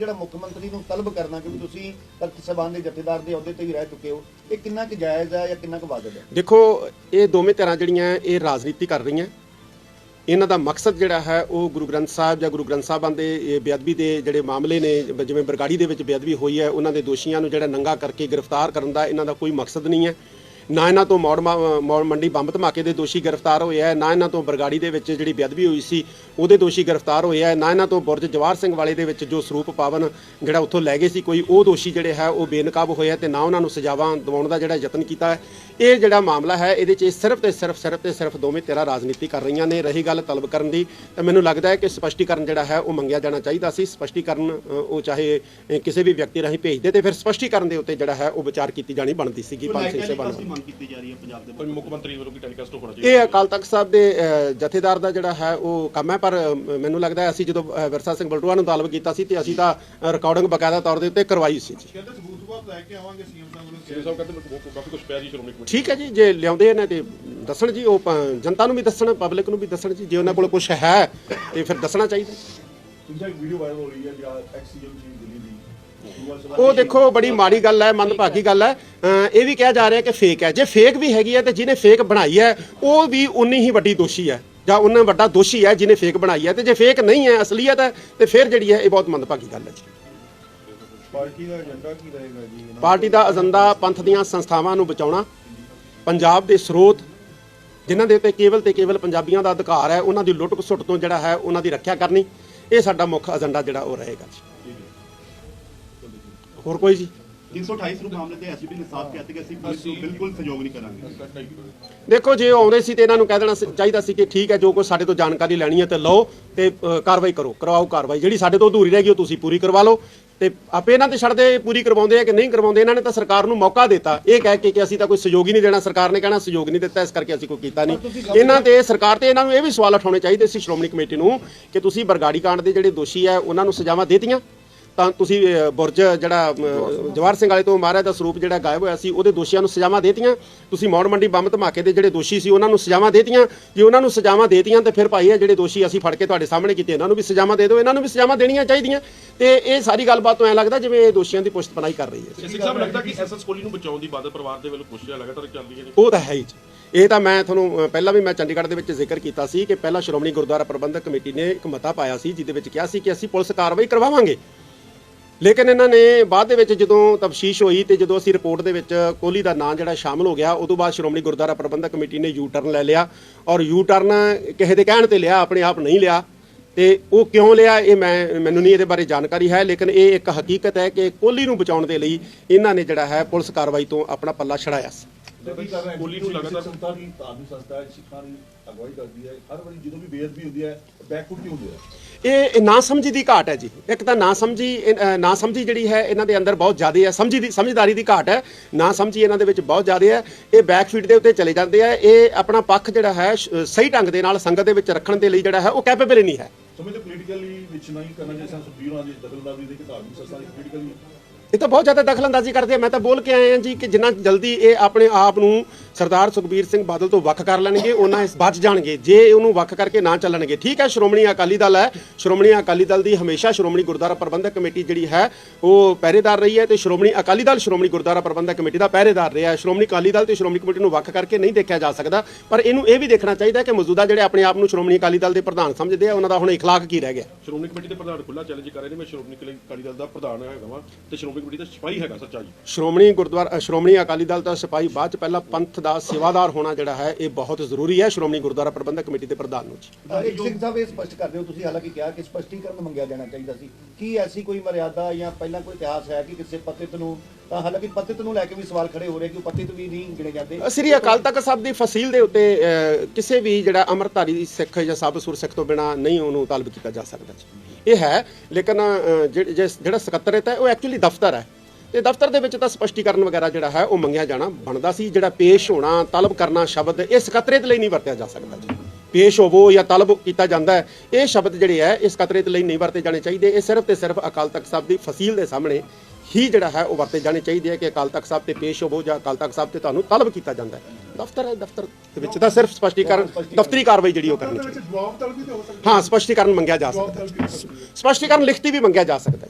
ਜਿਹੜਾ ਮੁੱਖ ਮੰਤਰੀ ਨੂੰ ਤਲਬ ਕਰਨਾ ਕਿ ਵੀ ਤੁਸੀਂ ਤਖਤ ਸਭਾਨ ਦੇ ਜਥੇਦਾਰ ਦੇ ਅਹੁਦੇ ਤੇ ਵੀ ਰਹਿ ਚੁੱਕੇ ਹੋ, ਇਹ ਕਿੰਨਾ ਕੁ ਜਾਇਜ਼ ਹੈ ਜਾਂ ਕਿੰਨਾ ਕੁ ਵਾਜਬ ਹੈ? ਦੇਖੋ, ਇਹ ਦੋਵੇਂ ਧਿਰਾਂ ਜਿਹੜੀਆਂ ਇਹ ਰਾਜਨੀਤੀ ਕਰ ਰਹੀਆਂ। ਇਹਨਾਂ ਦਾ ਮਕਸਦ ਜਿਹੜਾ ਹੈ, ਉਹ ਗੁਰੂ ਗ੍ਰੰਥ ਸਾਹਿਬ ਜਾਂ ਗੁਰੂ ਗ੍ਰੰਥ ਸਾਹਿਬਾਂ ਦੇ ਬੇਅਦਬੀ ਦੇ ਜਿਹੜੇ ਮਾਮਲੇ ਨੇ ਜਿਵੇਂ ਬਰਗਾੜੀ ਦੇ ਵਿੱਚ ਬੇਅਦਬੀ ਹੋਈ ਹੈ, ਉਹਨਾਂ ਦੇ ਦੋਸ਼ੀਆਂ ਨੂੰ ਜਿਹੜਾ ਨੰਗਾ ਕਰਕੇ ਗ੍ਰਿਫਤਾਰ ਕਰਨ ਦਾ ਇਹਨਾਂ ਦਾ ਕੋਈ ਮਕਸਦ ਨਹੀਂ ਹੈ। ਨਾ ਇਹਨਾਂ ਤੋਂ ਮੌੜ ਮੰਡੀ ਬੰਬ ਧਮਾਕੇ ਦੇ ਦੋਸ਼ੀ ਗ੍ਰਿਫਤਾਰ ਹੋਏ ਹੈ ਨਾ ਇਹਨਾਂ ਤੋਂ ਬਰਗਾੜੀ ਦੇ ਵਿੱਚ ਜਿਹੜੀ ਬੇਅਦਬੀ ਹੋਈ ਸੀ ਉਹਦੇ ਦੋਸ਼ੀ ਗ੍ਰਿਫਤਾਰ ਹੋਏ ਹੈ ਨਾ ਇਹਨਾਂ ਤੋਂ ਬੁਰਜ ਜਵਾਹਰ ਸਿੰਘ ਵਾਲੇ ਦੇ ਵਿੱਚ ਜੋ ਸਰੂਪ ਪਾਵਨ ਜਿਹੜਾ ਉੱਥੋਂ ਲੈ ਗਏ ਸੀ ਕੋਈ ਉਹ ਦੋਸ਼ੀ ਜਿਹੜੇ ਹੈ ਉਹ ਬੇਨਕਾਬ ਹੋਏ ਹੈ ਤੇ ਨਾ ਉਹਨਾਂ ਨੂੰ ਸਜ਼ਾਵਾਂ ਦਿਵਾਉਣ ਦਾ ਜਿਹੜਾ ਯਤਨ ਕੀਤਾ ਹੈ। ਇਹ ਜਿਹੜਾ ਮਾਮਲਾ ਹੈ ਇਹਦੇ 'ਚ ਸਿਰਫ ਤੇ ਸਿਰਫ ਸਿਰਫ ਤੇ ਸਿਰਫ ਦੋਵੇਂ ਧਿਰਾਂ ਰਾਜਨੀਤੀ ਕਰ ਰਹੀਆਂ ਨੇ ਰਹੀ ਗੱਲ ਤਲਬ ਕਰਨ ਦੀ। ਤਾਂ ਮੈਨੂੰ ਲੱਗਦਾ ਹੈ ਕਿ ਸਪਸ਼ਟੀਕਰਨ ਜਿਹੜਾ ਹੈ ਉਹ ਮੰਗਿਆ ਜਾਣਾ ਚਾਹੀਦਾ ਸੀ। ਸਪਸ਼ਟੀਕਰਨ ਉਹ ਚਾਹੇ ਕਿਸੇ ਵੀ ਵਿਅਕਤੀ ਰਾਹੀਂ ਭੇਜਦੇ ਤੇ ਫਿਰ ਸਪਸ਼ਟੀਕਰਨ ਦੇ ਉੱਤੇ ਜਿਹੜਾ ਹੈ ਉਹ ਵਿਚਾਰ ਕੀਤੀ ਜਾਣੀ ਬਣਦੀ ਸੀਗੀ। ਪੰਜ ਸਿੰਘ ਸਭਾ ਨੂੰ ਮੰਗ ਕੀਤੀ ਜਾ ਰਹੀ ਹੈ ਪੰਜਾਬ ਦੇ ਕੋਈ ਮੁੱਖ ਮੰਤਰੀ ਵੱਲੋਂ ਵੀ ਟੈਲੀਕਾਸਟ ਹੋਣਾ ਚਾਹੀਦਾ? ਇਹ ਅਕਾਲ ਤਖਤ ਸਾਹਿਬ ਦੇ ਅ, ਜਥੇਦਾਰ ਦਾ ਜਿਹੜਾ ਹੈ ਉਹ ਕੰਮ ਹੈ ਪਰ ਅ, ਮੈਨੂੰ ਲੱਗਦਾ ਹੈ ਅਸੀਂ ਜਦੋਂ ਅ, ਵਿਰਸਾ ਸਿੰਘ ਬਲਟੂਆ ਨੂੰ ਤਾਲਬ ਕੀਤਾ ਸੀ ਤੇ ਅਸੀਂ ਤਾਂ ਰਿਕਾਰਡਿੰਗ ਬਕਾਇਦਾ ਤੌਰ ਦੇ ਉੱਤੇ ਕਰਵਾਈ ਸੀ ਜੀ। ਕਹਿੰਦੇ ਸਬੂਤ ਬਾਤ ਲੈ ਕੇ ਆਵਾਂਗੇ ਸੀਐਮ ਸਾਹਿਬ ਵੱਲੋਂ ਸੀਐਮ ਸਾਹਿਬ ਕਹਿੰਦੇ ਮੇਰੇ ਕੋਲ ਕਾਫੀ ਕੁਝ ਪਿਆ ਜੀ ਸ਼੍ਰੋਮਣੀ ਕਮੇਟੀ ਠੀਕ ਹੈ ਜੀ ਜੇ ਲਿਆਉਂਦੇ ਨੇ ਤੇ ਦੱਸਣ ਜੀ ਉਹ ਪ- ਜਨਤਾ ਨੂੰ ਵੀ ਦੱਸਣ ਪਬਲਿਕ ਨੂੰ ਵੀ ਦੱਸਣ ਜੀ ਜੇ ਉਹਨਾਂ ਕੋਲ ਕੁਝ ਹੈ ਤੇ ਫਿਰ ਦੱਸਣਾ ਚਾਹੀਦਾ। ਤੁਸੀਂ ਇੱਕ ਵੀਡੀਓ ਵਾਇਰਲ ਹੋ ਰਹੀ ਹੈ ਜਿਹੜਾ ਐਕਸੀਐਮ ਜੀ ਦਿੱਲੀ ਦੀ। ਉਹ ਦੇਖੋ ਬੜੀ ਮਾੜੀ ਗੱਲ ਹੈ ਮੰਦਭਾਗੀ ਗੱਲ ਹੈ। ਇਹ ਵੀ ਕਿਹਾ ਜਾ ਰਿਹਾ ਕਿ ਫੇਕ ਹੈ। ਜੇ ਫੇਕ ਵੀ ਹੈਗੀ ਹੈ ਤੇ ਜਿਹਨੇ ਫੇਕ ਬਣਾਈ ਹੈ ਉਹ ਵੀ ਉਨੀ ਹੀ ਵੱਡੀ ਦੋਸ਼ੀ ਹੈ ਜਾਂ ਉਹਨਾਂ ਵੱਡਾ ਦੋਸ਼ੀ ਹੈ ਜਿਹਨੇ ਫੇਕ ਬਣਾਈ ਹੈ। ਤੇ ਜੇ ਫੇਕ ਨਹੀਂ ਹੈ ਅਸਲੀਅਤ ਹੈ ਤੇ ਫਿਰ ਜਿਹੜੀ ਹੈ ਇਹ ਬਹੁਤ ਮੰਦਭਾਗੀ ਗੱਲ ਹੈ ਜੀ। ਪਾਰਟੀ ਦਾ ਏਜੰਡਾ ਕੀ ਰਹੇਗਾ ਜੀ? ਪਾਰਟੀ ਦਾ ਏਜੰਡਾ ਪੰਥ ਦੀਆਂ ਸੰਸਥਾਵਾਂ ਨੂੰ ਬਚਾਉਣਾ ਪੰਜਾਬ ਦੇ ਸਰੋਤ ਜਿਨ੍ਹਾਂ ਦੇ ਉੱਤੇ ਕੇਵਲ ਤੇ ਕੇਵਲ ਪੰਜਾਬੀਆਂ ਦਾ ਅਧਿਕਾਰ ਹੈ ਉਹਨਾਂ ਦੀ ਲੁੱਟ ਖਸੁੱਟ ਤੋਂ ਜਿਹੜਾ ਹੈ ਉਹਨਾਂ ਦੀ ਰੱਖਿਆ ਕਰਨੀ ਇਹ ਸਾਡਾ ਮੁੱਖ ਏਜੰਡਾ ਜਿਹੜਾ ਉਹ ਰਹੇਗਾ ਜੀ। ਹੋਰ ਕੋਈ ਜੀ? 328 ਨੂੰ ਮਾਮਲੇ ਤੇ ਐਸਪੀ ਨੇ ਸਾਫ਼ ਕਹਿ ਦਿੱਤਾ ਕਿ ਅਸੀਂ ਪੁਲਿਸ ਨੂੰ ਬਿਲਕੁਲ ਸਹਿਯੋਗ ਨਹੀਂ ਕਰਾਂਗੇ। ਦੇਖੋ ਜੇ ਆਉਂਦੇ ਸੀ ਤੇ ਇਹਨਾਂ ਨੂੰ ਕਹਿ ਦੇਣਾ ਚਾਹੀਦਾ ਸੀ ਕਿ ਠੀਕ ਹੈ ਜੋ ਕੋਈ ਸਾਡੇ ਤੋਂ ਜਾਣਕਾਰੀ ਲੈਣੀ ਹੈ ਤੇ ਲਓ ਤੇ ਕਾਰਵਾਈ ਕਰੋ ਕਰਵਾਓ ਕਾਰਵਾਈ। ਜਿਹੜੀ ਸਾਡੇ ਤੋਂ ਅਧੂਰੀ ਰਹਿ ਗਈ ਉਹ ਤੁਸੀਂ ਪੂਰੀ ਕਰਵਾ ਲਓ। ਤੇ ਆਪੇ ਇਹਨਾਂ ਤੇ ਛੱਡਦੇ ਪੂਰੀ ਕਰਵਾਉਂਦੇ ਆ ਕਿ ਨਹੀਂ ਕਰਵਾਉਂਦੇ ਇਹਨਾਂ ਨੇ ਤਾਂ ਸਰਕਾਰ ਨੂੰ ਮੌਕਾ ਦਿੱਤਾ। ਇਹ ਕਹਿ ਕੇ ਕਿ ਅਸੀਂ ਤਾਂ ਕੋਈ ਸਹਿਯੋਗ ਹੀ ਨਹੀਂ ਦੇਣਾ। ਸਰਕਾਰ ਨੇ ਕਹਿਣਾ ਸਹਿਯੋਗ ਨਹੀਂ ਦਿੱਤਾ ਇਸ ਕਰਕੇ ਅਸੀਂ ਕੋਈ ਕੀਤਾ ਨਹੀਂ। ਇਹਨਾਂ ਤੇ ਸਰਕਾਰ ਤੇ ਇਹਨਾਂ ਨੂੰ ਇਹ ਵੀ ਸਵਾਲ ਉਠਾਉਣੇ ਚਾਹੀਦੇ ਸੀ ਸ਼੍ਰੋਮਣੀ ਕਮੇਟੀ ਨੂੰ ਕਿ ਤੁਸੀਂ ਬਰਗਾੜੀ ਕਾਂਡ ਦੇ ਜਿਹੜੇ ਦੋਸ਼ੀ ਹੈ ਉਹਨਾਂ ਨੂੰ ਸਜ਼ਾਵਾਂ ਦੇਤੀਆਂ? ਤਾਂ ਤੁਸੀਂ ਬੁਰਜ ਜਿਹੜਾ ਅ, ਜਵਾਹਰ ਸਿੰਘ ਵਾਲੇ ਤੋਂ ਮਹਾਰਾਜ ਦਾ ਸਰੂਪ ਜਿਹੜਾ ਗਾਇਬ ਹੋਇਆ ਸੀ ਉਹਦੇ ਦੋਸ਼ੀਆਂ ਨੂੰ ਸਜ਼ਾਵਾਂ ਦੇਤੀਆਂ। ਤੁਸੀਂ ਮੌੜ ਮੰਡੀ ਬੰਬ ਧਮਾਕੇ ਦੇ ਜਿਹੜੇ ਦੋਸ਼ੀ ਸੀ ਉਹਨਾਂ ਨੂੰ ਸਜ਼ਾਵਾਂ ਦੇਤੀਆਂ। ਜੇ ਉਹਨਾਂ ਨੂੰ ਸਜ਼ਾਵਾਂ ਦੇਤੀਆਂ ਤੇ ਫਿਰ ਭਾਈ ਇਹ ਜਿਹੜੇ ਦੋਸ਼ੀ ਅਸੀਂ ਫੜ ਕੇ ਤੁਹਾਡੇ ਸਾਹਮਣੇ ਕੀਤੇ ਇਹਨਾਂ ਨੂੰ ਵੀ ਸਜ਼ਾਵਾਂ ਦੇ ਦਿਓ ਇਹਨਾਂ ਨੂੰ ਵੀ ਸਜ਼ਾਵਾਂ ਦੇਣੀਆਂ ਚਾਹੀਦੀਆਂ। ਤੇ ਇਹ ਸਾਰੀ ਗੱਲਬਾਤ ਤੋਂ ਐ ਲੱਗਦਾ ਜਿਵੇਂ ਇਹ ਦੋਸ਼ੀਆਂ ਦੀ ਪੁਸ਼ਤ ਪਨਾਈ ਕਰ ਰਹੀ ਹੈ। ਸਿੰਘ ਸਾਹਿਬ ਲੱਗਦਾ ਕਿ ਐਸਐਸ ਕੋਲੀ ਨੂੰ ਬਚਾਉਣ ਦੀ ਬਾਦਲ ਪਰਿਵਾਰ ਦੇ ਵੱਲੋਂ ਕੋਸ਼ਿਸ਼ਾਂ ਲਗਾਤਾਰ ਚੱਲ ਰਹੀਆਂ ਨੇ? ਉਹ ਤਾਂ ਹੈ ਹੀ। ਇਹ ਤਾਂ ਮੈਂ ਤੁਹਾਨੂੰ ਪਹਿਲਾਂ ਵੀ ਮੈਂ ਚੰਡੀਗੜ੍ਹ ਦੇ ਵਿੱਚ ਜ਼ਿਕਰ ਕੀਤਾ ਸੀ ਕਿ ਪਹਿਲਾਂ ਸ਼੍ਰੋਮਣੀ ਗੁਰਦੁਆਰਾ ਪ੍ਰਬੰਧਕ ਕਮੇਟੀ ਨੇ ਇੱਕ ਮਤਾ ਪਾਇਆ ਸੀ ਜਿਹਦੇ ਵਿੱਚ ਕਿਹਾ ਸੀ ਕਿ ਅਸੀਂ ਪੁਲਿਸ ਕਾਰਵਾਈ ਕਰਵਾਵਾਂਗੇ। ਲੇਕਿਨ ਇਹਨਾਂ ਨੇ ਬਾਅਦ ਦੇ ਵਿੱਚ ਜਦੋਂ ਤਫਸ਼ੀਸ਼ ਹੋਈ ਤੇ ਜਦੋਂ ਅਸੀਂ ਰਿਪੋਰਟ ਦੇ ਵਿੱਚ ਕੋਹਲੀ ਦਾ ਨਾਂ ਜਿਹੜਾ ਸ਼ਾਮਲ ਹੋ ਗਿਆ, ਉਦੋਂ ਬਾਅਦ ਸ਼੍ਰੋਮਣੀ ਗੁਰਦੁਆਰਾ ਪ੍ਰਬੰਧਕ ਕਮੇਟੀ ਨੇ ਯੂ ਟਰਨ ਲੈ ਲਿਆ ਔਰ ਯੂ ਟਰਨ ਕਿਸੇ ਦੇ ਕਹਿਣ ਤੇ ਲਿਆ, ਆਪਣੇ ਆਪ ਨਹੀਂ ਲਿਆ। ਤੇ ਉਹ ਕਿਉਂ ਲਿਆ, ਇਹ ਮੈਂ, ਮੈਨੂੰ ਨਹੀਂ ਇਹਦੇ ਬਾਰੇ ਜਾਣਕਾਰੀ ਹੈ, ਲੇਕਿਨ ਇਹ ਇੱਕ ਹਕੀਕਤ ਹੈ ਕਿ ਕੋਹਲੀ ਨੂੰ ਬਚਾਉਣ ਦੇ ਲਈ ਇਹਨਾਂ ਨੇ ਜਿਹੜਾ ਹੈ ਪੁਲਿਸ ਕਾਰਵਾਈ ਤੋਂ ਆਪਣਾ ਪੱਲਾ ਛੜਾਇਆ ਸੀ। ਕੋਹਲੀ ਨੂੰ ਲਗਾਤਾਰ ਸੰਸਥਾ ਦੀ ਧਾਰਮਿਕ ਸੰਸਥਾ ਹੈ ਸਿੱਖਾਂ ਦੀ ਅਗਵਾਈ ਕਰਦੀ ਹੈ ਹਰ ਵਾਰੀ ਜਦੋਂ ਵੀ ਬੇਅਦਬੀ ਹੁੰਦੀ ਹੈ ਬੈਕਫੁੱਟ ਕਿਉਂ ਹੁੰਦੀ ਹੈ। ਇਹ ਨਾ ਸਮਝੀ ਦੀ ਘਾਟ ਹੈ ਜੀ। ਇੱਕ ਤਾਂ ਨਾ ਸਮਝੀ ਨਾ ਸਮਝੀ ਜਿਹੜੀ ਹੈ ਇਹਨਾਂ ਦੇ ਅੰਦਰ ਬਹੁਤ ਜ਼ਿਆਦਾ ਹੈ। ਸਮਝੀ ਦੀ ਸਮਝਦਾਰੀ ਦੀ ਘਾਟ ਹੈ। ਨਾ ਸਮਝੀ ਇਹਨਾਂ ਦੇ ਵਿੱਚ ਬਹੁਤ ਜ਼ਿਆਦਾ ਹੈ। ਇਹ ਬੈਕਫੀਟ ਦੇ ਉੱਤੇ ਚਲੇ ਜਾਂਦੇ ਆ। ਇਹ ਆਪਣਾ ਪੱਖ ਜਿਹੜਾ ਹੈ ਸਹੀ ਢੰਗ ਦੇ ਨਾਲ ਸੰਗਤ ਦੇ ਵਿੱਚ ਰੱਖਣ ਦੇ ਲਈ ਜਿਹੜਾ ਹੈ ਉਹ ਕੈਪੇਬਲ ਹੀ ਨਹੀਂ ਹੈ। ਸਮਝਦੇ ਪੋਲੀਟੀਕਲੀ ਵਿੱਚ ਨਹੀਂ ਕਰਨਾ ਜਿਸ ਤਰ੍ਹਾਂ ਸੁਖਬੀਰ ਉਹਨਾਂ ਦੀ ਦਖਲਅੰਦਾਜ਼ੀ ਦੇ ਕਿ ਧਾਰਮਿਕ ਸੰਸਥਾ ਪੋਲੀਟੀਕਲੀ ਇਹ ਤਾਂ ਬਹੁਤ ਜ਼ਿਆਦਾ ਦਖਲਅੰਦਾਜ਼ੀ ਕਰਦੇ ਆ। ਮੈਂ ਤਾਂ ਬੋਲ ਕੇ ਆਇਆ ਜੀ ਕਿ ਜਿੰਨਾ ਜਲਦੀ ਇਹ ਆਪਣੇ ਆਪ ਨੂੰ ਸਰਦਾਰ ਸੁਖਬੀਰ ਸਿੰਘ ਬਾਦਲ ਤੋਂ ਵੱਖ ਕਰ ਲੈਣਗੇ ਉਹਨਾਂ ਇਸ ਬਚ ਜਾਣਗੇ। ਜੇ ਉਹਨੂੰ ਵੱਖ ਕਰਕੇ ਨਾ ਚੱਲਣਗੇ ਠੀਕ ਹੈ ਸ਼੍ਰੋਮਣੀ ਅਕਾਲੀ ਦਲ ਹੈ। ਸ਼੍ਰੋਮਣੀ ਅਕਾਲੀ ਦਲ ਦੀ ਹਮੇਸ਼ਾ ਸ਼੍ਰੋਮਣੀ ਗੁਰਦੁਆਰਾ ਪ੍ਰਬੰਧਕ ਕਮੇਟੀ ਜਿਹੜੀ ਹੈ ਉਹ ਪਹਿਰੇਦਾਰ ਰਹੀ ਹੈ ਤੇ ਸ਼੍ਰੋਮਣੀ ਅਕਾਲੀ ਦਲ ਸ਼੍ਰੋਮਣੀ ਗੁਰਦੁਆਰਾ ਪ੍ਰਬੰਧਕ ਕਮੇਟੀ ਦਾ ਪਹਿਰੇਦਾਰ ਰਿਹਾ ਹੈ। ਸ਼੍ਰੋਮਣੀ ਅਕਾਲੀ ਦਲ ਤੇ ਸ਼੍ਰੋਮਣੀ ਕਮੇਟੀ ਨੂੰ ਵੱਖ ਕਰਕੇ ਨਹੀਂ ਦੇਖਿਆ ਜਾ ਸਕਦਾ ਪਰ ਇਹਨੂੰ ਇਹ ਵੀ ਦੇਖਣਾ ਚਾਹੀਦਾ ਕਿ ਮੌਜੂਦਾ ਜਿਹੜੇ ਆਪਣੇ ਆਪ ਨੂੰ ਸ਼੍ਰੋਮਣੀ ਅਕਾਲੀ ਦਲ ਦੇ ਪ੍ਰਧਾਨ ਸਮਝਦੇ ਆ ਉਹਨਾਂ ਦਾ ਹੁਣ ਇਖਲਾਕ ਕੀ ਰਹਿ ਗਿਆ। ਸ਼੍ਰੋਮਣੀ ਕਮੇਟੀ ਦੇ ਪ੍ਰਧਾਨ ਖੁੱਲਾ ਚੈਲੰਜ ਕਰ ਰਹੇ ਨੇ ਮੈਂ ਸ਼੍ਰੋਮਣੀ ਅਕਾਲੀ ਦਲ ਦਾ ਪ੍ਰਧਾਨ ਹੈਗਾ ਵਾਂ ਤੇ ਸ਼੍ਰੋਮਣੀ ਕਮੇਟੀ ਦਾ ਸਿਪਾਹੀ ਹੈਗਾ ਸੱਚਾ ਜੀ। ਸ਼੍ਰੋਮਣੀ ਗੁਰਦੁਆਰਾ ਅ, ਸ਼੍ਰੋਮਣੀ ਅਕਾਲੀ ਦਲ ਦਾ ਸਿਪਾਹੀ ਬਾਅਦ ਚ ਪਹਿਲਾਂ ਪੰਥ ਦਾ ਸੇਵਾਦਾਰ ਹੋਣਾ ਜਿਹੜਾ ਹੈ ਇਹ ਬਹੁਤ ਜ਼ਰੂਰੀ ਹੈ। ਸ਼੍ਰੋਮਣੀ ਗੁਰਦੁਆਰਾ ਪ੍ਰਬੰਧਕ ਕਮੇਟੀ ਦੇ ਪ੍ਰਧਾਨ ਨੂੰ ਜੀ। ਸਿੰਘ ਸਾਹਿਬ ਇਹ ਸਪਸ਼ਟ ਕਰਦੇ ਹੋ ਤੁਸੀਂ ਹਾਲਾਂਕਿ ਕਿਹਾ ਕਿ ਸਪਸ਼ਟੀਕਰਨ ਮੰਗਿਆ ਜਾਣਾ ਚਾਹੀਦਾ ਸੀ। ਕੀ ਐਸੀ ਕੋਈ ਮਰਿਆਦਾ ਜਾਂ ਪਹਿਲਾਂ ਕੋਈ ਇਤਿਹਾਸ ਹੈ ਕਿ ਕਿਸੇ ਪਤਿਤ ਨੂੰ ਤਾਂ ਹਾਲਾਂਕਿ ਪਤਿਤ ਨੂੰ ਲੈ ਕੇ ਵੀ ਸਵਾਲ ਖੜੇ ਹੋ ਰਹੇ ਕਿ ਉਹ ਪਤਿਤ ਵੀ ਨਹੀਂ ਗਿਣੇ ਜਾਂਦੇ? ਸ੍ਰੀ ਅਕਾਲ ਤਖਤ ਸਾਹਿਬ ਦੀ ਫਸੀਲ ਦੇ ਉੱਤੇ ਕਿਸੇ ਵੀ ਜਿਹੜਾ ਅਮਰਧਾਰੀ ਸਿੱਖ ਜਾਂ ਸਾਬ ਸੁਰ ਸਿੱਖ ਤੋਂ ਬਿਨਾ ਨਹੀਂ ਉਹਨੂੰ ਤਾਲਬ ਕੀਤਾ ਜਾ ਸਕਦਾ ਜੀ। ਇਹ ਹੈ ਲੇਕਿਨ ਜਿਹੜਾ ਸਕੱਤਰੇਤ ਹੈ ਉਹ ਐਕਚੁਅਲੀ ਦਫ਼ਤਰ ਹੈ। ਤੇ ਦਫ਼ਤਰ ਦੇ ਵਿੱਚ ਤਾਂ ਸਪਸ਼ਟੀਕਰਨ ਵਗੈਰਾ ਜਿਹੜਾ ਹੈ ਉਹ ਮੰਗਿਆ ਜਾਣਾ ਬਣਦਾ ਸੀ ਜਿਹੜਾ ਪੇਸ਼ ਹੋਣਾ ਤਲਬ ਕਰਨਾ ਸ਼ਬਦ ਇਹ ਸਕੱਤਰੇਤ ਲਈ ਨਹੀਂ ਵਰਤਿਆ ਜਾ ਸਕਦਾ ਜੀ। ਪੇਸ਼ ਹੋਵੋ ਜਾਂ ਤਲਬ ਕੀਤਾ ਜਾਂਦਾ ਹੈ ਇਹ ਸ਼ਬਦ ਜਿਹੜੇ ਹੈ ਇਸ ਸਕੱਤਰੇਤ ਲਈ ਨਹੀਂ ਵਰਤੇ ਜਾਣੇ ਚਾਹੀਦੇ। ਇਹ ਸਿਰਫ ਤੇ ਸਿਰਫ ਅਕਾਲ ਤਖਤ ਸਾਹਿਬ ਦੀ ਫਸੀਲ ਦੇ ਸਾਹਮਣੇ ਹੀ ਜਿਹੜਾ ਹੈ ਉਹ ਵਰਤੇ ਜਾਣੇ ਚਾਹੀਦੇ ਹੈ ਕਿ ਅਕਾਲ ਤਖਤ ਸਾਹਿਬ ਤੇ ਪੇਸ਼ ਹੋਵੋ ਜਾਂ ਅਕਾਲ ਤਖਤ ਸਾਹਿਬ ਤੇ ਤੁਹਾਨੂੰ ਤਲਬ ਕੀਤਾ ਜਾਂਦਾ ਹੈ। ਦਫ਼ਤਰ ਹੈ ਦਫ਼ਤਰ ਦੇ ਵਿੱਚ ਤਾਂ ਸਿਰਫ ਸਪਸ਼ਟੀਕਰਨ ਦਫ਼ਤਰੀ ਕਾਰਵਾਈ ਜਿਹੜੀ ਉਹ ਕਰਨੀ ਚਾਹੀਦੀ ਹੋ। ਸਪਸ਼ਟੀਕਰਨ ਮੰਗਿਆ ਜਾ ਸਕਦਾ ਹੈ। ਸਪਸ਼ਟੀਕਰਨ ਲਿਖਤੀ ਵੀ ਮੰਗਿਆ ਜਾ ਸਕਦਾ